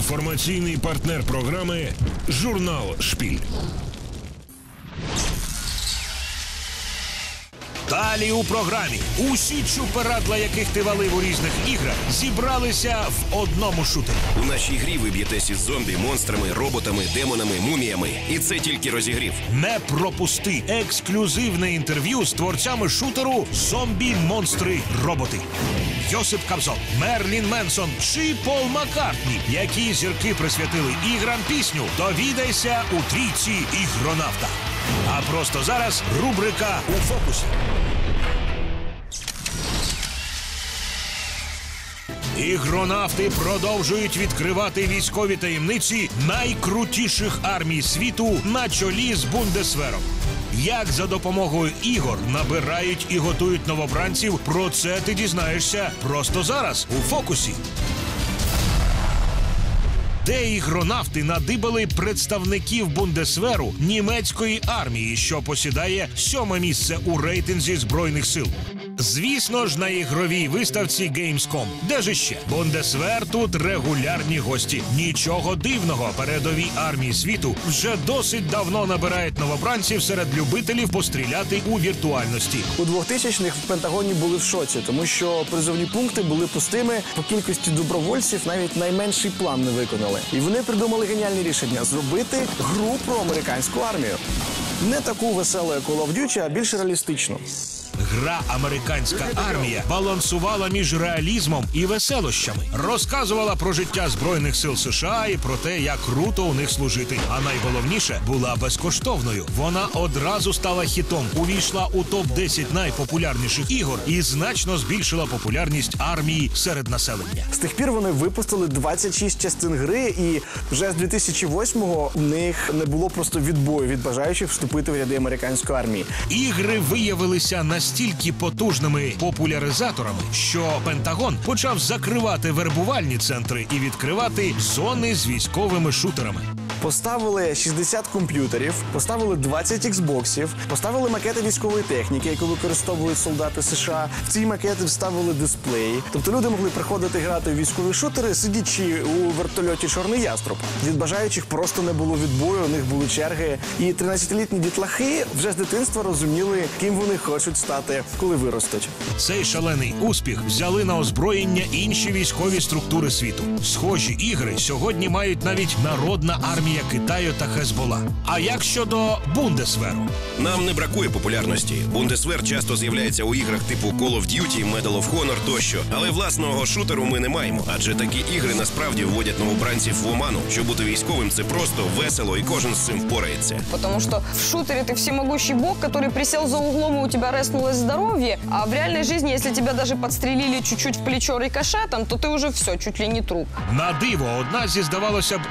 Інформаційний партнер програми журнал Шпіль. Далі у програмі усі чуперадла, яких ти валив у різних іграх, зібралися в одному шутері. У нашій грі ви б'єтесь із зомбі, монстрами, роботами, демонами, муміями. І це тільки розігрів. Не пропусти ексклюзивне інтерв'ю з творцями шутеру Зомбі, монстри, роботи. Йосип Кобзон, Мерлін Менсон чи Пол Маккартні, які зірки присвятили іграм пісню. Довідайся у трійці ігронавта. А просто зараз рубрика у фокусі. Ігронавти продовжують відкривати військові таємниці найкрутіших армій світу на чолі з Бундесвером. Як за допомогою ігор набирають і готують новобранців, про це ти дізнаєшся просто зараз у фокусі. Де ігронавти надибали представників Бундесверу німецької армії, що посідає сьоме місце у рейтинзі збройних сил. Звісно ж, на ігровій виставці Gamescom. Де ж іще? Бундесвер тут регулярні гості. Нічого дивного, передові армії світу вже досить давно набирають новобранців серед любителів постріляти у віртуальності. У 2000-х в Пентагоні були в шоці, тому що призовні пункти були пустими по кількості добровольців, навіть найменший план не виконали. І вони придумали геніальне рішення зробити гру про американську армію. Не таку веселу, як Call of Duty, а більш реалістичну. Гра Американська армія балансувала між реалізмом і веселощами, розказувала про життя збройних сил США і про те, як круто у них служити. А найголовніше була безкоштовною. Вона одразу стала хітом, увійшла у топ 10 найпопулярніших ігор і значно збільшила популярність армії серед населення. З тих пір вони випустили 26 частин гри, і вже з 2008-го у них не було просто відбою від бажаючих вступити в ряди американської армії. Ігри виявилися настільки потужними популяризаторами, що Пентагон почав закривати вербувальні центри і відкривати зони з військовими шутерами. Поставили 60 комп'ютерів, поставили 20 іксбоксів, поставили макети військової техніки, яку використовують солдати США. В ці макети вставили дисплеї. Тобто люди могли приходити грати в військові шутери, сидячи у вертольоті Чорний яструб. Від бажаючих просто не було відбою, у них були черги. І 13-літні дітлахи вже з дитинства розуміли, ким вони хочуть стати, коли виростуть. Цей шалений успіх взяли на озброєння інші військові структури світу. Схожі ігри сьогодні мають навіть народна армія Китаю та Хезбола. А як щодо Бундесверу? Нам не бракує популярності. Бундесвер часто з'являється у іграх типу Call of Duty, Medal of Honor тощо. Але власного шутеру ми не маємо, адже такі ігри насправді вводять новобранців в оману. Щоб бути військовим, це просто весело, і кожен з цим впорається. Потому что в шутере ты всемогущий бог, который присел за углом, и у тебя реснулось здоровье. А в реальной жизни, если тебя даже подстрелили чуть-чуть в плечо рикошетом, то ты уже все, чуть ли не труп. На диво, одна зі здавалося б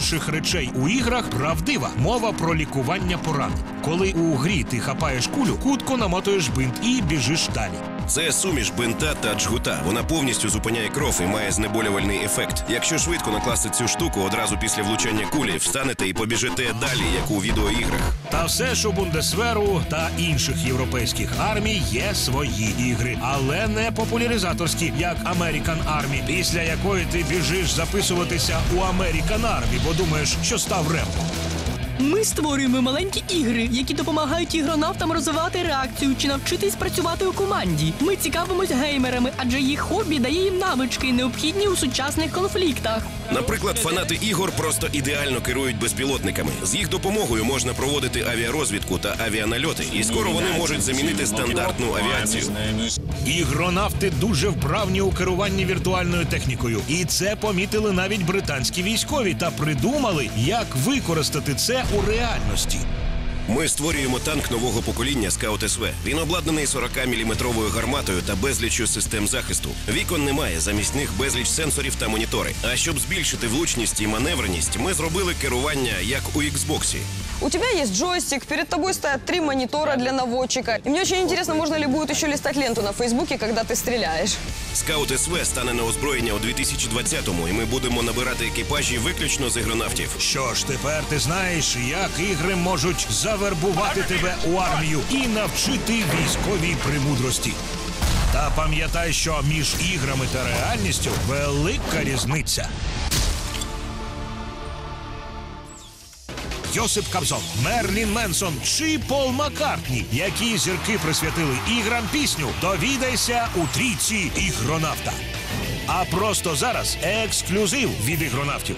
найреалістичніших речей у іграх правдива мова про лікування поранень. Коли у грі ти хапаєш кулю, кутко намотуєш бинт і біжиш далі. Це суміш бинта та джгута. Вона повністю зупиняє кров і має знеболювальний ефект. Якщо швидко накласти цю штуку одразу після влучання кулі, встанете і побіжите далі, як у відеоіграх. Та все ж Бундесверу та інших європейських армій є свої ігри, але не популяризаторські, як American Army, після якої ти біжиш записуватися у American Army, бо думаєш, що став репом. Ми створюємо маленькі ігри, які допомагають ігронавтам розвивати реакцію чи навчитись працювати у команді. Ми цікавимось геймерами, адже їх хобі дає їм навички, необхідні у сучасних конфліктах. Наприклад, фанати ігор просто ідеально керують безпілотниками. З їх допомогою можна проводити авіарозвідку та авіанальоти, і скоро вони можуть замінити стандартну авіацію. Ігронавти дуже вправні у керуванні віртуальною технікою, і це помітили навіть британські військові та придумали, як використати це у реальності. Ми створюємо танк нового покоління Скаут СВ. Він обладнаний 40-мм гарматою та безліччю систем захисту. Вікон немає, замість них безліч сенсорів та монітори. А щоб збільшити влучність і маневреність, ми зробили керування як у Xbox. У тебя есть джойстик, перед тобой стоят три монитора для наводчика. И мне очень интересно, можно ли будет еще листать ленту на Фейсбуке, когда ты стреляешь. Скаут СВ стане на озброєння у 2020-му, і ми будемо набирати екіпажі виключно з ігронавтів. Що ж, тепер ти знаєш, як ігри можуть завербувати тебе у армію і навчити військовій премудрості. Та пам'ятай, що між іграми та реальністю велика різниця. Йосип Кобзон, Мерлін Менсон чи Пол Маккартні, які зірки присвятили іграм пісню. Довідайся у трійці ігронавта. А просто зараз ексклюзив від ігронавтів.